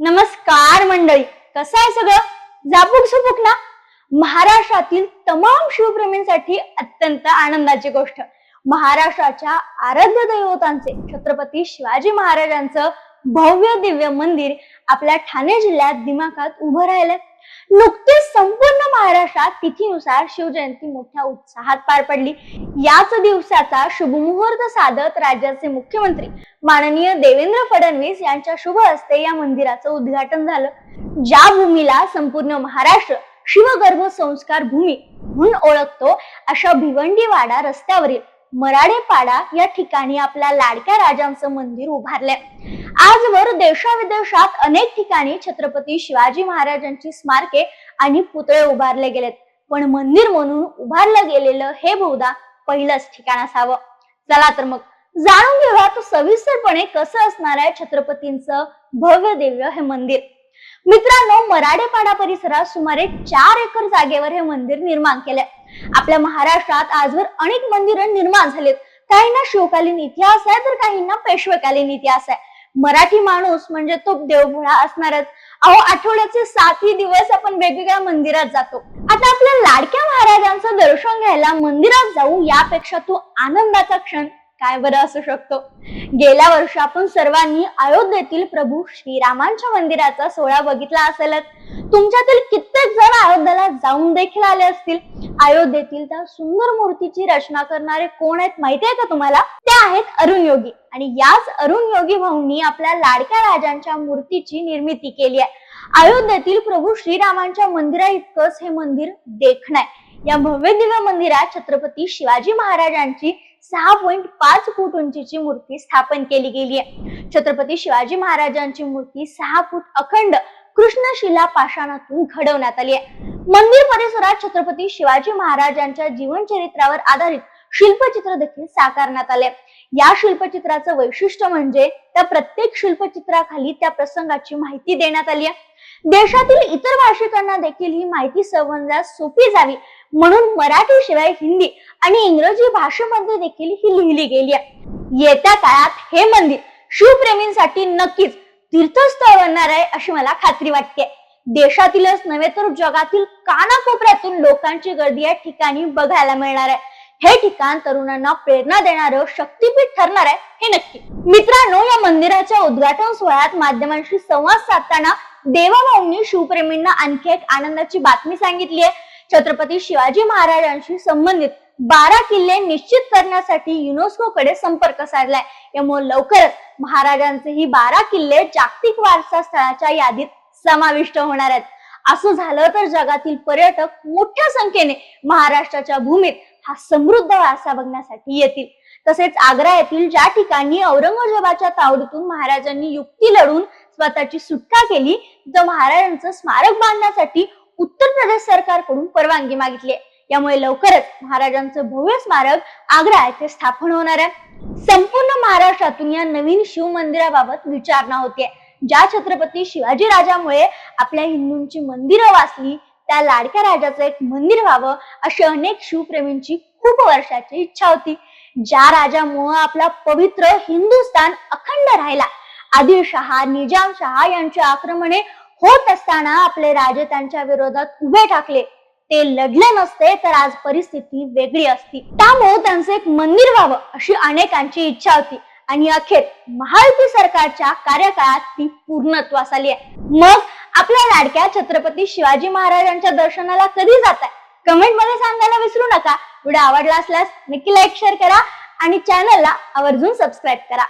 नमस्कार मंडळी कसं आहे सगळं? जापूक सुपूक ना? महाराष्ट्रातील तमाम शिवप्रेमींसाठी अत्यंत आनंदाची गोष्ट. महाराष्ट्राच्या आराध्य दैवतांचे छत्रपती शिवाजी महाराजांचं भव्य दिव्य मंदिर आपल्या ठाणे जिल्ह्यात दिमाखात उभं राहिलंय. नुकतीच संपूर्ण महाराष्ट्रात तिथीनुसार शिवजयंती मोठ्या उत्साहात पार पडली. याच दिवसाचा शुभमुहूर्त साधत राज्याचे मुख्यमंत्री माननीय देवेंद्र फडणवीस यांच्या शुभ हस्ते या मंदिराचं उद्घाटन झालं. ज्या भूमीला संपूर्ण महाराष्ट्र शिवगर्भ संस्कार भूमी म्हणून ओळखतो अशा भिवंडीवाडा रस्त्यावरील मराडेपाडा या ठिकाणी आपल्या लाडक्या राजांचं मंदिर उभारलंय. आजवर देशाविदेशात अनेक ठिकाणी छत्रपती शिवाजी महाराजांची स्मारके आणि पुतळे उभारले गेलेत. पण मंदिर म्हणून उभारलं गेलेलं हे बहुधा पहिलंच ठिकाण असावं. चला तर मग जाणून घेऊया तो सविस्तरपणे कसं असणार आहे छत्रपतींचं भव्य दिव्य हे मंदिर. मित्रांनो मराडेपाडा परिसरात सुमारे चार एकर जागेवर हे मंदिर निर्माण केलंय. आपल्या महाराष्ट्रात आजवर अनेक मंदिरं निर्माण झालेत. काहींना शिवकालीन इतिहास आहे तर काहींना पेशवेकालीन इतिहास आहे. मराठी माणूस म्हणजे तो देवभोळा असणारच. अहो आठवड्याचे सातही दिवस आपण वेगवेगळ्या मंदिरात जातो. आता आपल्या लाडक्या महाराजांचं दर्शन घ्यायला मंदिरात जाऊ यापेक्षा तो आनंदाचा क्षण काय बरं असू शकतो? गेल्या वर्षी आपण सर्वांनी अयोध्येतील प्रभू श्रीरामांच्या मंदिराचा सोहळा बघितला असेलच. तुमच्यातील कित्येक जण अयोध्येला जाऊन देखील आले असतील. अयोध्येतील त्या सुंदर मूर्तीची रचना करणारे कोण आहेत माहिती आहे का तुम्हाला? ते आहेत अरुण योगी. आणि याच अरुण योगी भाऊंनी आपल्या लाडक्या राजांच्या मूर्तीची निर्मिती केली आहे. अयोध्येतील प्रभू श्रीरामांच्या मंदिरा इतकंच हे मंदिर देखणं आहे. या भव्य दिव्य मंदिरात छत्रपती शिवाजी महाराजांची सहा पॉइंट पाच फूट उंचीची मूर्ती स्थापन केली गेली आहे. छत्रपती शिवाजी महाराजांची मूर्ती सहा फूट अखंड कृष्णशिला पाषाणातून घडवण्यात आली आहे. मंदिर परिसरात छत्रपती शिवाजी महाराजांच्या जीवनचरित्रावर आधारित शिल्पचित्र देखील साकारण्यात आले. या शिल्पचित्राचं वैशिष्ट्य म्हणजे त्या प्रत्येक शिल्पचित्राखाली त्या प्रसंगाची माहिती देण्यात आली आहे. देशातील इतर भाषिकांना देखील ही माहिती समजण्यास सोपी जावी म्हणून मराठी शिवाय हिंदी आणि इंग्रजी भाषेमध्ये देखील ही लिहिली गेली आहे. येत्या काळात हे मंदिर शिवप्रेमींसाठी नक्कीच तीर्थस्थळ बनणार आहे अशी मला खात्री वाटते. देशातीलच नव्हे तर जगातील कानाकोपऱ्यातून लोकांची गर्दी या ठिकाणी बघायला मिळणार आहे. हे ठिकाण तरुणांना प्रेरणा देणारं शक्तीपीठ ठरणार आहे हे नक्की. मित्रांनो या मंदिराच्या उद्घाटन सोहळ्यात माध्यमांशी संवाद साधताना देवाभाऊंनी शिवप्रेमींना आणखी एक आनंदाची बातमी सांगितली आहे. छत्रपती शिवाजी महाराजांशी संबंधित बारा किल्ले निश्चित करण्यासाठी युनेस्को कडे संपर्क साधलाय. यामुळे लवकरच महाराजांचे ही बारा किल्ले जागतिक वारसा स्थळाच्या यादीत समाविष्ट होणार आहेत. असं झालं तर जगातील पर्यटक मोठ्या संख्येने महाराष्ट्राच्या भूमीत हा समृद्ध वारसा बघण्यासाठी येतील. तसेच आग्रा येथील ज्या ठिकाणी औरंगजेबाच्या तावडीतून महाराजांनी युक्ती लढून स्वतःची सुटका केली तर महाराजांचं स्मारक बांधण्यासाठी उत्तर प्रदेश सरकारकडून परवानगी मागितली आहे. यामुळे लवकरच महाराजांचं भव्य स्मारक आग्रा येथे स्थापन होणार आहे. संपूर्ण महाराष्ट्रातून या नवीन शिव मंदिराबाबत विचारणा होते ज्या छत्रपती शिवाजी राजामुळे आपल्या हिंदूंची मंदिरं वाचली त्या लाडक्या राजाचं एक मंदिर व्हावं अशी अनेक शिवप्रेमींची खूप वर्षाची इच्छा होती. ज्या राजामुळे आपला पवित्र हिंदुस्थान अखंड राहिला. आदिलशहा निजामशहा यांची आक्रमणे होत असताना आपले राजे त्यांच्या विरोधात उभे ठाकले. ते लढले नसते तर आज परिस्थिती वेगळी असती. त्यामुळे त्यांचं एक मंदिर व्हावं अशी अनेकांची इच्छा होती. आणि अखेर महायुती सरकारच्या कार्यकाळात ती पूर्णत्वास आली आहे. मग आपल्या लाडक्या छत्रपती शिवाजी महाराजांच्या दर्शनाला कधी जात आहे कमेंटमध्ये सांगायला विसरू नका. व्हिडिओ आवडला असल्यास नक्की लाईक शेअर करा आणि चॅनलला आवर्जून सबस्क्राईब करा.